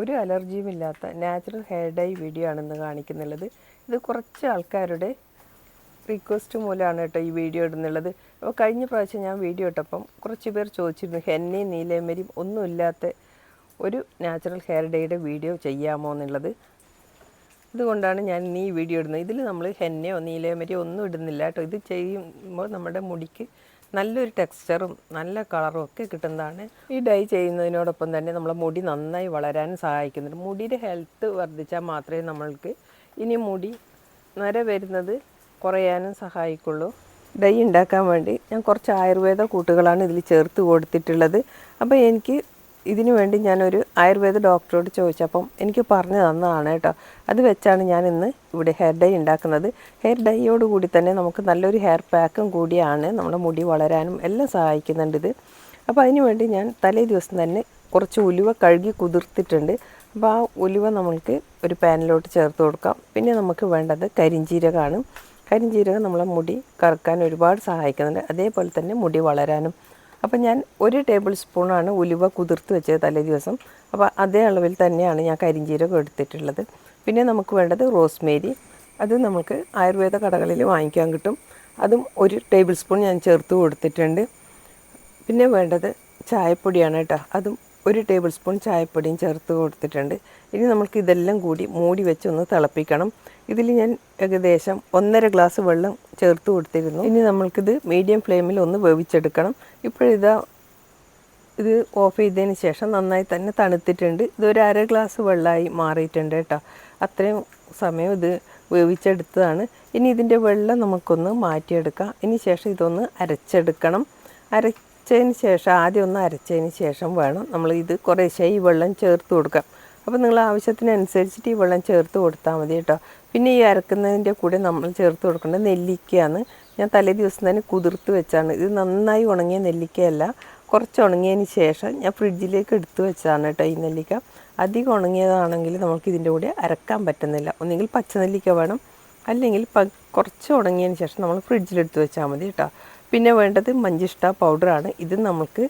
ഒരു അലർജിയും ഇല്ലാത്ത natural hair dye video ആണെന്ന് കാണിക്കുന്നുള്ളത്. ഇത് കുറച്ച് ആൾക്കാരുടെ റിക്വസ്റ്റ് മൂലമാണ് കേട്ടോ ഈ വീഡിയോ ഇടുന്നുള്ളത്. അപ്പോൾ കഴിഞ്ഞ പ്രാവശ്യം ഞാൻ വീഡിയോ ഇട്ടപ്പം കുറച്ച് പേർ ചോദിച്ചിരുന്നു ഹെന്നയും നീലേമരിയും ഒന്നുമില്ലാത്ത ഒരു നാച്ചുറൽ ഹെയർ ഡേയുടെ വീഡിയോ ചെയ്യാമോ എന്നുള്ളത്? ഇതുകൊണ്ടാണ് ഞാൻ ഇന്ന് ഈ വീഡിയോ ഇടുന്നത്. ഇതിൽ നമ്മൾ ഹെന്നയോ നീലേമരിയോ ഒന്നും ഇടുന്നില്ല കേട്ടോ. ഇത് ചെയ്യുമ്പോൾ നമ്മുടെ മുടിക്ക് നല്ലൊരു ടെക്സ്ചറും നല്ല കളറും ഒക്കെ കിട്ടുന്നതാണ്. ഈ ഡൈ ചെയ്യുന്നതിനോടൊപ്പം തന്നെ നമ്മളെ മുടി നന്നായി വളരാൻ സഹായിക്കുന്നുണ്ട്. മുടിയുടെ ഹെൽത്ത് വർദ്ധിച്ചാൽ മാത്രമേ നമ്മൾക്ക് ഇനി മുടി നര വരുന്നത് കുറയാനും സഹായിക്കുള്ളൂ. ഡൈ ഉണ്ടാക്കാൻ വേണ്ടി ഞാൻ കുറച്ച് ആയുർവേദ കൂട്ടുകളാണ് ഇതിൽ ചേർത്ത് കൊടുത്തിട്ടുള്ളത്. അപ്പോൾ എനിക്ക് ഇതിനു വേണ്ടി ഞാനൊരു ആയുർവേദ ഡോക്ടറോട് ചോദിച്ചപ്പം എനിക്ക് പറഞ്ഞു തന്നതാണ് കേട്ടോ. അത് വെച്ചാണ് ഞാൻ ഇന്ന് ഇവിടെ ഹെയർ ഡൈ ഉണ്ടാക്കുന്നത്. ഹെയർ ഡൈയോട് കൂടി തന്നെ നമുക്ക് നല്ലൊരു ഹെയർ പാക്കും കൂടിയാണ് നമ്മുടെ മുടി വളരാനും എല്ലാം സഹായിക്കുന്നുണ്ട് ഇത്. അപ്പോൾ അതിനു വേണ്ടി ഞാൻ തലേ ദിവസം തന്നെ കുറച്ച് ഉലുവ കഴുകി കുതിർത്തിട്ടുണ്ട്. അപ്പോൾ ആ ഉലുവ നമ്മൾക്ക് ഒരു പാനിലോട്ട് ചേർത്ത് കൊടുക്കാം. പിന്നെ നമുക്ക് വേണ്ടത് കരിഞ്ചീരകമാണ്. കരിഞ്ചീരകം നമ്മളെ മുടി കറുക്കാൻ ഒരുപാട് സഹായിക്കുന്നുണ്ട്. അതേപോലെ തന്നെ മുടി വളരാനും അപ്പോൾ ഞാൻ ഒരു ടേബിൾ സ്പൂണാണ് ഉലുവ കുതിർത്ത് വെച്ചത് തലേ ദിവസം. അപ്പോൾ അതേ അളവിൽ തന്നെയാണ് ഞാൻ കരിഞ്ചീരകം എടുത്തിട്ടുള്ളത്. പിന്നെ നമുക്ക് വേണ്ടത് റോസ്മേരി. അത് നമുക്ക് ആയുർവേദ കടകളിൽ വാങ്ങിക്കാൻ കിട്ടും. അതും ഒരു ടേബിൾ സ്പൂൺ ഞാൻ ചേർത്ത് കൊടുത്തിട്ടുണ്ട്. പിന്നെ വേണ്ടത് ചായപ്പൊടിയാണ് കേട്ടോ. അതും ഒരു ടേബിൾ സ്പൂൺ ചായപ്പൊടിയും ചേർത്ത് കൊടുത്തിട്ടുണ്ട്. ഇനി നമുക്ക് ഇതെല്ലാം കൂടി മൂടി വെച്ച് ഒന്ന് തിളപ്പിക്കണം. ഇതിൽ ഞാൻ ഏകദേശം ഒന്നര ഗ്ലാസ് വെള്ളം ചേർത്ത് കൊടുത്തിരുന്നു. ഇനി നമ്മൾക്കിത് മീഡിയം ഫ്ലെയിമിൽ ഒന്ന് വേവിച്ചെടുക്കണം. ഇപ്പോഴിതാ ഇത് ഓഫ് ചെയ്തതിന് ശേഷം നന്നായി തന്നെ തണുത്തിട്ടുണ്ട്. ഇതൊരു അര ഗ്ലാസ് വെള്ളമായി മാറിയിട്ടുണ്ട് കേട്ടോ. അത്രയും സമയം ഇത് വേവിച്ചെടുത്തതാണ്. ഇനി ഇതിന്റെ വെള്ളം നമുക്കൊന്ന് മാറ്റിയെടുക്കാം. ഇനി ശേഷം ഇതൊന്ന് അരച്ചെടുക്കണം. അരച്ചതിന് ശേഷം ആദ്യം ഒന്ന് അരച്ചതിന് ശേഷം വേണം നമ്മൾ ഇത് കുറേശ്ശേ ഈ വെള്ളം ചേർത്ത് കൊടുക്കാം അപ്പോൾ നിങ്ങൾ ആവശ്യത്തിനനുസരിച്ചിട്ട് ഈ വെള്ളം ചേർത്ത് കൊടുത്താൽ മതി കേട്ടോ. പിന്നെ ഈ അരക്കുന്നതിന്റെ കൂടെ നമ്മൾ ചേർത്ത് കൊടുക്കേണ്ടത് നെല്ലിക്കയാണ്. ഞാൻ തലേ ദിവസം തന്നെ കുതിർത്ത് വെച്ചാണ്. ഇത് നന്നായി ഉണങ്ങിയ നെല്ലിക്കയല്ല കുറച്ച് ഉണങ്ങിയതിന് ശേഷം ഞാൻ ഫ്രിഡ്ജിലേക്ക് എടുത്തു വെച്ചതാണ് കേട്ടോ ഈ നെല്ലിക്ക. അധികം ഉണങ്ങിയതാണെങ്കിൽ നമുക്ക് ഇതിന്റെ കൂടെ അരക്കാൻ പറ്റുന്നില്ല. ഒന്നെങ്കിൽ പച്ച നെല്ലിക്ക വേണം അല്ലെങ്കിൽ പ കുറച്ച് ഉണങ്ങിയതിന് ശേഷം നമ്മൾ ഫ്രിഡ്ജിലെടുത്ത് വെച്ചാൽ മതി കേട്ടോ. പിന്നെ വേണ്ടത് മഞ്ചിഷ്ട പൗഡറാണ്. ഇത് നമുക്ക്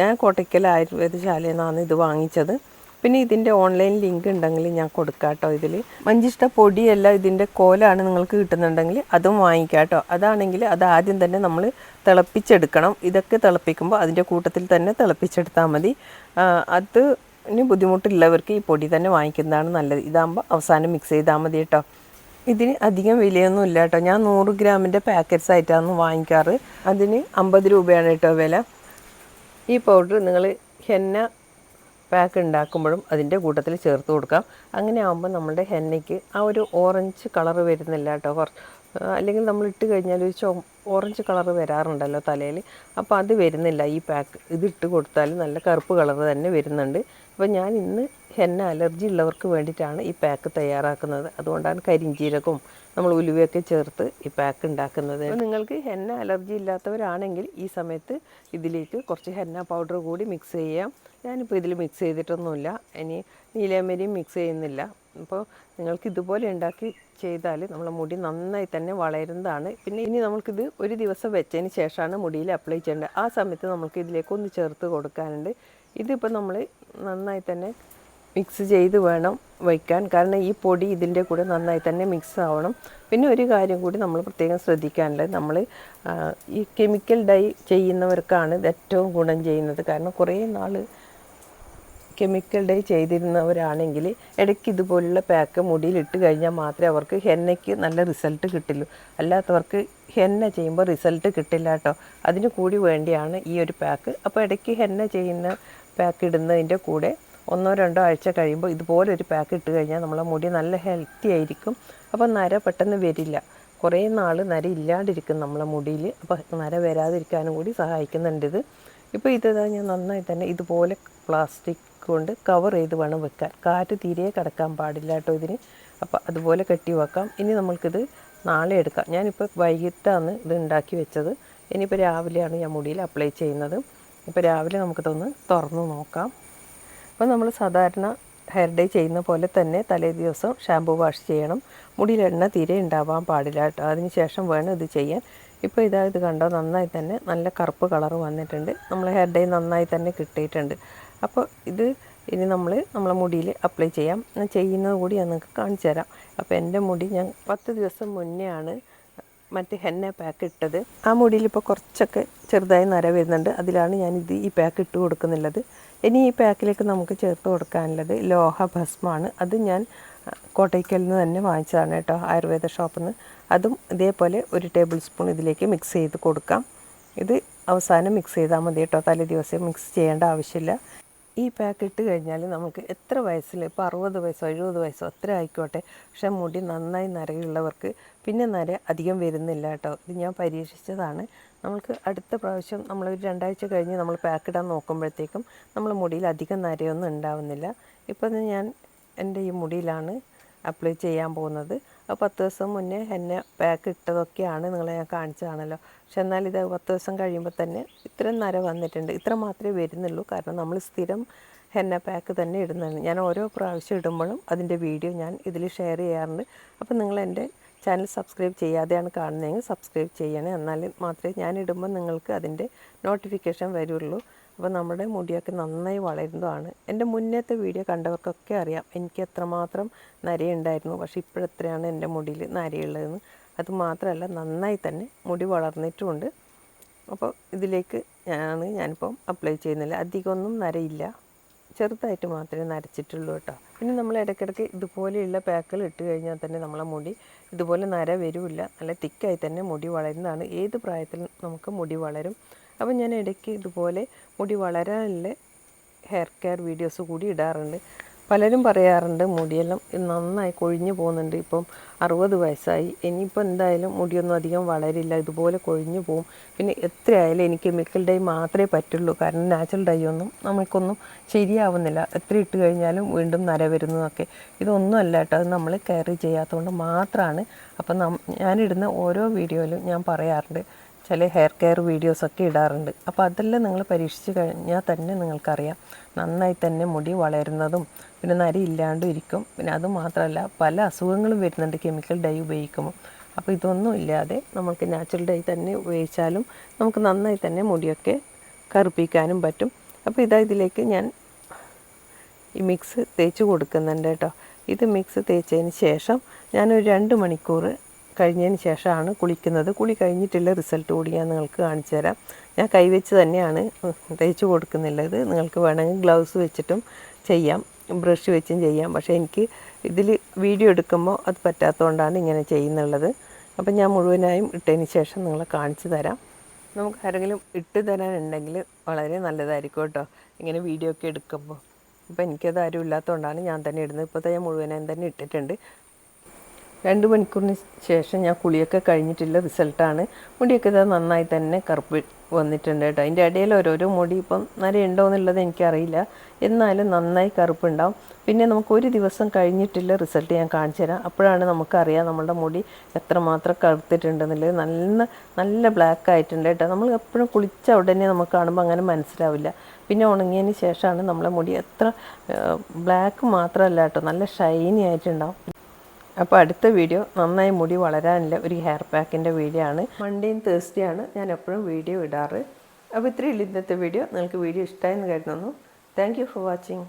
ഞാൻ കോട്ടയ്ക്കൽ ആയുർവേദശാലയിൽ നിന്നാണ് ഇത് വാങ്ങിച്ചത്. പിന്നെ ഇതിന്റെ ഓൺലൈൻ ലിങ്ക് ഉണ്ടെങ്കിൽ ഞാൻ കൊടുക്കാം കേട്ടോ ഇതിൽ മഞ്ചിഷ്ട പൊടിയല്ല ഇതിന്റെ കോലാണ് നിങ്ങൾക്ക് കിട്ടുന്നുണ്ടെങ്കിൽ അതും വാങ്ങിക്കാം കേട്ടോ അതാണെങ്കിൽ അത് ആദ്യം തന്നെ നമ്മൾ തിളപ്പിച്ചെടുക്കണം. ഇതൊക്കെ തിളപ്പിക്കുമ്പോൾ അതിന്റെ കൂട്ടത്തിൽ തന്നെ തിളപ്പിച്ചെടുത്താൽ മതി. അത് ബുദ്ധിമുട്ടില്ലവർക്ക് ഈ പൊടി തന്നെ വാങ്ങിക്കുന്നതാണ് നല്ലത്. ഇതാകുമ്പോൾ അവസാനം മിക്സ് ചെയ്താൽ മതി കേട്ടോ. ഇതിന് അധികം വിലയൊന്നും ഇല്ല കേട്ടോ ഞാൻ നൂറ് ഗ്രാമിന്റെ പാക്കറ്റ്സ് ആയിട്ടാണ് വാങ്ങിക്കാറ്. അതിന് അമ്പത് രൂപയാണ് കേട്ടോ വില. ഈ പൗഡർ നിങ്ങൾ ഹെന്ന പാക്ക് ഉണ്ടാക്കുമ്പോഴും അതിന്റെ കൂട്ടത്തിൽ ചേർത്ത് കൊടുക്കാം. അങ്ങനെ ആകുമ്പോൾ നമ്മുടെ ഹെന്നയ്ക്ക് ആ ഒരു ഓറഞ്ച് കളർ വരുന്നില്ല കേട്ടോ. കുറച്ച് അല്ലെങ്കിൽ നമ്മൾ ഇട്ട് കഴിഞ്ഞാൽ ഒരു ചോ ഓറഞ്ച് കളർ വരാറുണ്ടല്ലോ തലയിൽ. അപ്പോൾ അത് വരുന്നില്ല ഈ പാക്ക് ഇത് ഇട്ട് കൊടുത്താൽ നല്ല കറുപ്പ് കളർ തന്നെ വരുന്നുണ്ട്. അപ്പോൾ ഞാൻ ഇന്ന് ഹെന്ന അലർജി ഉള്ളവർക്ക് വേണ്ടിയിട്ടാണ് ഈ പാക്ക് തയ്യാറാക്കുന്നത്. അതുകൊണ്ടാണ് കരിഞ്ചീരകവും നമ്മൾ ഉലുവയൊക്കെ ചേർത്ത് ഈ പാക്ക് ഉണ്ടാക്കുന്നത്. നിങ്ങൾക്ക് ഹെന്ന അലർജി ഇല്ലാത്തവരാണെങ്കിൽ ഈ സമയത്ത് ഇതിലേക്ക് കുറച്ച് ഹെന്ന പൗഡർ കൂടി മിക്സ് ചെയ്യാം. ഞാനിപ്പോൾ ഇതിൽ മിക്സ് ചെയ്തിട്ടൊന്നുമില്ല. ഇനി നീലമരിയും മിക്സ് ചെയ്യുന്നില്ല. അപ്പോൾ നിങ്ങൾക്ക് ഇതുപോലെ ഉണ്ടാക്കി ചെയ്താൽ നമ്മളെ മുടി നന്നായി തന്നെ വളരുന്നതാണ്. പിന്നെ ഇനി നമുക്കിത് ഒരു ദിവസം വെച്ചതിന് ശേഷമാണ് മുടിയിൽ അപ്ലൈ ചെയ്യേണ്ടത്. ആ സമയത്ത് നമുക്ക് ഇതിലേക്ക് ഒന്ന് ചേർത്ത് കൊടുക്കാനുണ്ട്. ഇതിപ്പോൾ നമ്മൾ നന്നായി തന്നെ മിക്സ് ചെയ്ത് വേണം വയ്ക്കാൻ. കാരണം ഈ പൊടി ഇതിന്റെ കൂടെ നന്നായി തന്നെ മിക്സ് ആവണം. പിന്നെ ഒരു കാര്യം കൂടി നമ്മൾ പ്രത്യേകം ശ്രദ്ധിക്കാനുള്ളത്. നമ്മൾ ഈ കെമിക്കൽ ഡൈ ചെയ്യുന്നവർക്കാണ് ഇത് ഏറ്റവും ഗുണം ചെയ്യുന്നത്. കാരണം കുറേ നാൾ കെമിക്കൽ ഡേ ചെയ്തിരുന്നവരാണെങ്കിൽ ഇടയ്ക്ക് ഇതുപോലുള്ള പാക്ക് മുടിയിൽ ഇട്ട് കഴിഞ്ഞാൽ മാത്രമേ അവർക്ക് ഹെന്നയ്ക്ക് നല്ല റിസൾട്ട് കിട്ടുള്ളൂ അല്ലാത്തവർക്ക് ഹെന്ന ചെയ്യുമ്പോൾ റിസൾട്ട് കിട്ടില്ല കേട്ടോ. അതിന് കൂടി വേണ്ടിയാണ് ഈ ഒരു പാക്ക് അപ്പോൾ ഇടയ്ക്ക് ഹെന്ന ചെയ്യുന്ന പാക്ക് ഇടുന്നതിന്റെ കൂടെ ഒന്നോ രണ്ടോ ആഴ്ച കഴിയുമ്പോൾ ഇതുപോലെ ഒരു പാക്ക് ഇട്ട് കഴിഞ്ഞാൽ നമ്മളെ മുടി നല്ല ഹെൽത്തി ആയിരിക്കും. അപ്പോൾ നര പെട്ടെന്ന് വരില്ല. കുറേ നാൾ നര ഇല്ലാണ്ടിരിക്കും നമ്മളെ മുടിയിൽ. അപ്പോൾ നര വരാതിരിക്കാനും കൂടി സഹായിക്കുന്നുണ്ട് ഇത്. ഇപ്പോൾ ഇതാ ഞാൻ നന്നായി തന്നെ ഇതുപോലെ പ്ലാസ്റ്റിക് കൊണ്ട് കവർ ചെയ്ത് വേണം വെക്കാൻ. കാറ്റ് തീരെ കിടക്കാൻ പാടില്ല കേട്ടോ ഇതിന്. അപ്പോൾ അതുപോലെ കെട്ടി വെക്കാം. ഇനി നമ്മൾക്കിത് നാളെ എടുക്കാം. ഞാനിപ്പോൾ വൈകിട്ടാണ് ഇത് ഉണ്ടാക്കി വെച്ചത്. ഇനിയിപ്പോൾ രാവിലെയാണ് ഞാൻ മുടിയിൽ അപ്ലൈ ചെയ്യുന്നത്. ഇപ്പോൾ രാവിലെ നമുക്കിതൊന്ന് തുറന്ന് നോക്കാം. അപ്പോൾ നമ്മൾ സാധാരണ ഹെയർ ഡേ ചെയ്യുന്ന പോലെ തന്നെ തലേ ദിവസം ഷാമ്പു വാഷ് ചെയ്യണം. മുടിയിൽ എണ്ണ തീരെ ഉണ്ടാവാൻ പാടില്ല കേട്ടോ. അതിന് ശേഷം വേണം ഇത് ചെയ്യാൻ. ഇപ്പോൾ ഇതാ ഇത് കണ്ടോ? നന്നായി തന്നെ നല്ല കറുപ്പ് കളർ വന്നിട്ടുണ്ട്. നമ്മൾ ഹെയർ ഡേ നന്നായി തന്നെ കിട്ടിയിട്ടുണ്ട്. അപ്പോൾ ഇത് ഇനി നമ്മൾ നമ്മളെ മുടിയിൽ അപ്ലൈ ചെയ്യാം. ഞാൻ ചെയ്യുന്നത് കൂടി ഞാൻ നിങ്ങൾക്ക് കാണിച്ചു തരാം. അപ്പോൾ എന്റെ മുടി ഞാൻ പത്ത് ദിവസം മുന്നേ ആണ് മറ്റേ ഹെന്ന പാക്ക് ഇട്ടത്. ആ മുടിയിൽ ഇപ്പോൾ കുറച്ചൊക്കെ ചെറുതായി നര വരുന്നുണ്ട്. അതിലാണ് ഞാൻ ഇത് ഈ പാക്ക് ഇട്ട് കൊടുക്കുന്നുള്ളത്. ഇനി ഈ പാക്കിലേക്ക് നമുക്ക് ചേർത്ത് കൊടുക്കാനുള്ളത് ലോഹ ഭസ്മാണ്. അത് ഞാൻ കോട്ടയ്ക്കലിൽ നിന്ന് തന്നെ വാങ്ങിച്ചതാണ് കേട്ടോ ആയുർവേദ ഷോപ്പിൽ നിന്ന് അതും ഇതേപോലെ ഒരു ടേബിൾ സ്പൂൺ ഇതിലേക്ക് മിക്സ് ചെയ്ത് കൊടുക്കാം. ഇത് അവസാനം മിക്സ് ചെയ്താൽ മതി കേട്ടോ തലേ ദിവസം മിക്സ് ചെയ്യേണ്ട ആവശ്യമില്ല. ഈ പാക്ക് ഇട്ട് കഴിഞ്ഞാൽ നമുക്ക് എത്ര വയസ്സിൽ ഇപ്പോൾ അറുപത് വയസ്സോ എഴുപത് വയസ്സോ എത്ര ആയിക്കോട്ടെ. പക്ഷെ മുടി നന്നായി നരയുള്ളവർക്ക് പിന്നെ നര അധികം വരുന്നില്ല കേട്ടോ. ഇത് ഞാൻ പരീക്ഷിച്ചതാണ്. നമുക്ക് അടുത്ത പ്രാവശ്യം നമ്മൾ ഒരു രണ്ടാഴ്ച കഴിഞ്ഞ് നമ്മൾ പാക്ക് ഇടാൻ നോക്കുമ്പോഴത്തേക്കും നമ്മൾ മുടിയിൽ അധികം നരയൊന്നും ഉണ്ടാവുന്നില്ല. ഇപ്പോൾ ഞാൻ എന്റെ ഈ മുടിയിലാണ് അപ്ലൈ ചെയ്യാൻ പോകുന്നത്. പത്ത് ദിവസം മുന്നേ എന്നെ പാക്ക് ഇട്ടതൊക്കെയാണ് നിങ്ങളെ ഞാൻ കാണിച്ചതാണല്ലോ. പക്ഷെ എന്നാൽ ഇത് പത്ത് ദിവസം കഴിയുമ്പോൾ തന്നെ ഇത്രയും നര വന്നിട്ടുണ്ട്. ഇത്ര മാത്രമേ വരുന്നുള്ളൂ. കാരണം നമ്മൾ സ്ഥിരം ഹെന്ന പാക്ക് തന്നെ ഇടുന്നതാണ്. ഞാൻ ഓരോ പ്രാവശ്യം ഇടുമ്പോഴും അതിന്റെ വീഡിയോ ഞാൻ ഇതിൽ ഷെയർ ചെയ്യാറുണ്ട്. അപ്പോൾ നിങ്ങൾ എന്റെ ചാനൽ സബ്സ്ക്രൈബ് ചെയ്യാതെയാണ് കാണുന്നതെങ്കിൽ സബ്സ്ക്രൈബ് ചെയ്യണേ. എന്നാൽ മാത്രമേ ഞാൻ ഇടുമ്പോൾ നിങ്ങൾക്ക് അതിന്റെ നോട്ടിഫിക്കേഷൻ വരുള്ളൂ. അപ്പോൾ നമ്മുടെ മുടിയൊക്കെ നന്നായി വളരുന്നതാണ്. എന്റെ മുന്നത്തെ വീഡിയോ കണ്ടവർക്കൊക്കെ അറിയാം. എനിക്ക് എത്രമാത്രം നരയുണ്ടായിരുന്നു. പക്ഷേ ഇപ്പോഴെത്രയാണ് എന്റെ മുടിയിൽ നരയുള്ളതെന്ന്. അത് മാത്രമല്ല നന്നായി തന്നെ മുടി വളർന്നിട്ടുമുണ്ട്. അപ്പോൾ ഇതിലേക്ക് ഞാൻ ഞാനിപ്പം അപ്ലൈ ചെയ്യുന്നില്ല അധികമൊന്നും നരയില്ല. ചെറുതായിട്ട് മാത്രമേ നരച്ചിട്ടുള്ളൂ കേട്ടോ. പിന്നെ നമ്മൾ ഇടയ്ക്കിടയ്ക്ക് ഇതുപോലെയുള്ള പാക്കുകൾ ഇട്ട് കഴിഞ്ഞാൽ തന്നെ നമ്മളെ മുടി ഇതുപോലെ നര വരില്ല. നല്ല തിക്കായി തന്നെ മുടി വളരുന്നതാണ്. ഏത് പ്രായത്തിലും നമുക്ക് മുടി വളരും. അപ്പോൾ ഞാൻ ഇടയ്ക്ക് ഇതുപോലെ മുടി വളരാനുള്ള ഹെയർ കെയർ വീഡിയോസ് കൂടി ഇടാറുണ്ട്. പലരും പറയാറുണ്ട് മുടിയെല്ലാം നന്നായി കൊഴിഞ്ഞു പോകുന്നുണ്ട്. ഇപ്പം അറുപത് വയസ്സായി. ഇനിയിപ്പോൾ എന്തായാലും മുടിയൊന്നും അധികം വളരില്ല. ഇതുപോലെ കൊഴിഞ്ഞു പോകും. പിന്നെ എത്രയായാലും എനിക്ക് കെമിക്കൽ ഡൈ മാത്രമേ പറ്റുള്ളൂ. കാരണം നാച്ചുറൽ ഡൈ ഒന്നും നമുക്കൊന്നും ശരിയാവുന്നില്ല. എത്ര ഇട്ട് കഴിഞ്ഞാലും വീണ്ടും നര വരുന്നതൊക്കെ. ഇതൊന്നും അല്ല കേട്ടോ. അത് നമ്മൾ കെയർ ചെയ്യാത്തതുകൊണ്ട് മാത്രമാണ്. അപ്പം ഞാനിടുന്ന ഓരോ വീഡിയോയിലും ഞാൻ പറയാറുണ്ട്. ചില ഹെയർ കെയർ വീഡിയോസൊക്കെ ഇടാറുണ്ട്. അപ്പോൾ അതെല്ലാം നിങ്ങൾ പരീക്ഷിച്ച് കഴിഞ്ഞാൽ തന്നെ നിങ്ങൾക്കറിയാം. നന്നായി തന്നെ മുടി വളരുന്നതും പിന്നെ നരി ഇല്ലാണ്ടും ഇരിക്കും. പിന്നെ അത് മാത്രമല്ല പല അസുഖങ്ങളും വരുന്നുണ്ട്. കെമിക്കൽ ഡൈ ഉപയോഗിക്കുമ്പോൾ. അപ്പോൾ ഇതൊന്നും ഇല്ലാതെ നമുക്ക് നാച്ചുറൽ ഡൈ തന്നെ ഉപയോഗിച്ചാലും നമുക്ക് നന്നായി തന്നെ മുടിയൊക്കെ കറുപ്പിക്കാനും പറ്റും. അപ്പോൾ ഇതാ ഇതിലേക്ക് ഞാൻ ഈ മിക്സ് തേച്ച് കൊടുക്കുന്നുണ്ട് കേട്ടോ. ഇത് മിക്സ് തേച്ചതിന് ശേഷം ഞാനൊരു രണ്ട് മണിക്കൂർ കഴിഞ്ഞതിന് ശേഷമാണ് കുളിക്കുന്നത്. കുളി കഴിഞ്ഞിട്ടുള്ള റിസൾട്ട് കൂടി ഞാൻ നിങ്ങൾക്ക് കാണിച്ചു തരാം. ഞാൻ കൈവച്ച് തന്നെയാണ് തേച്ച് കൊടുക്കുന്നുള്ളത്. നിങ്ങൾക്ക് വേണമെങ്കിൽ ഗ്ലൗസ് വെച്ചിട്ടും ചെയ്യാം ബ്രഷ് വെച്ചും ചെയ്യാം. പക്ഷേ എനിക്ക് ഇതിൽ വീഡിയോ എടുക്കുമ്പോൾ അത് പറ്റാത്തതുകൊണ്ടാണ് ഇങ്ങനെ ചെയ്യുന്നുള്ളത്. അപ്പം ഞാൻ മുഴുവനായും ഇട്ടതിന് ശേഷം നിങ്ങളെ കാണിച്ചു തരാം. നമുക്ക് ആരെങ്കിലും ഇട്ട് തരാനുണ്ടെങ്കിൽ വളരെ നല്ലതായിരിക്കും കേട്ടോ ഇങ്ങനെ വീഡിയോ ഒക്കെ എടുക്കുമ്പോൾ. അപ്പോൾ എനിക്കത് ആരും ഇല്ലാത്തതുകൊണ്ടാണ് ഞാൻ തന്നെ ഇടുന്നത്. ഇപ്പോൾ ഞാൻ മുഴുവനായും തന്നെ ഇട്ടിട്ടുണ്ട്. രണ്ട് മണിക്കൂറിന് ശേഷം ഞാൻ കുളിയൊക്കെ കഴിഞ്ഞിട്ടുള്ള റിസൾട്ടാണ്. മുടിയൊക്കെ ഇത് നന്നായി തന്നെ കറുപ്പ് വന്നിട്ടുണ്ട് കേട്ടോ. അതിന്റെ ഇടയിൽ ഓരോരോ മുടി ഇപ്പം നരയുണ്ടോ എന്നുള്ളത് എനിക്കറിയില്ല. എന്നാലും നന്നായി കറുപ്പുണ്ടാവും. പിന്നെ നമുക്ക് ഒരു ദിവസം കഴിഞ്ഞിട്ടുള്ള റിസൾട്ട് ഞാൻ കാണിച്ചു തരാം. അപ്പോഴാണ് നമുക്കറിയാം നമ്മുടെ മുടി എത്രമാത്രം കറുത്തിട്ടുണ്ടെന്നുള്ളത് നല്ല നല്ല ബ്ലാക്ക് ആയിട്ടുണ്ട് കേട്ടോ. നമ്മൾ എപ്പോഴും കുളിച്ച ഉടനെ നമുക്ക് കാണുമ്പോൾ അങ്ങനെ മനസ്സിലാവില്ല. പിന്നെ ഉണങ്ങിയതിന് ശേഷമാണ് നമ്മളെ മുടി എത്ര ബ്ലാക്ക് മാത്രമല്ല കേട്ടോ. നല്ല ഷൈനി ആയിട്ടുണ്ടാവും. അപ്പോൾ അടുത്ത വീഡിയോ നന്നായി മുടി വളരാനുള്ള ഒരു ഹെയർ പാക്കിന്റെ വീഡിയോ ആണ്. മൺഡേയും തേഴ്സ്ഡേ ആണ് ഞാൻ എപ്പോഴും വീഡിയോ ഇടാറ്. അപ്പോൾ ഇത്രയും ഇന്നത്തെ വീഡിയോ. നിങ്ങൾക്ക് വീഡിയോ ഇഷ്ടമായെന്ന് കരുതുന്നു. Thank for watching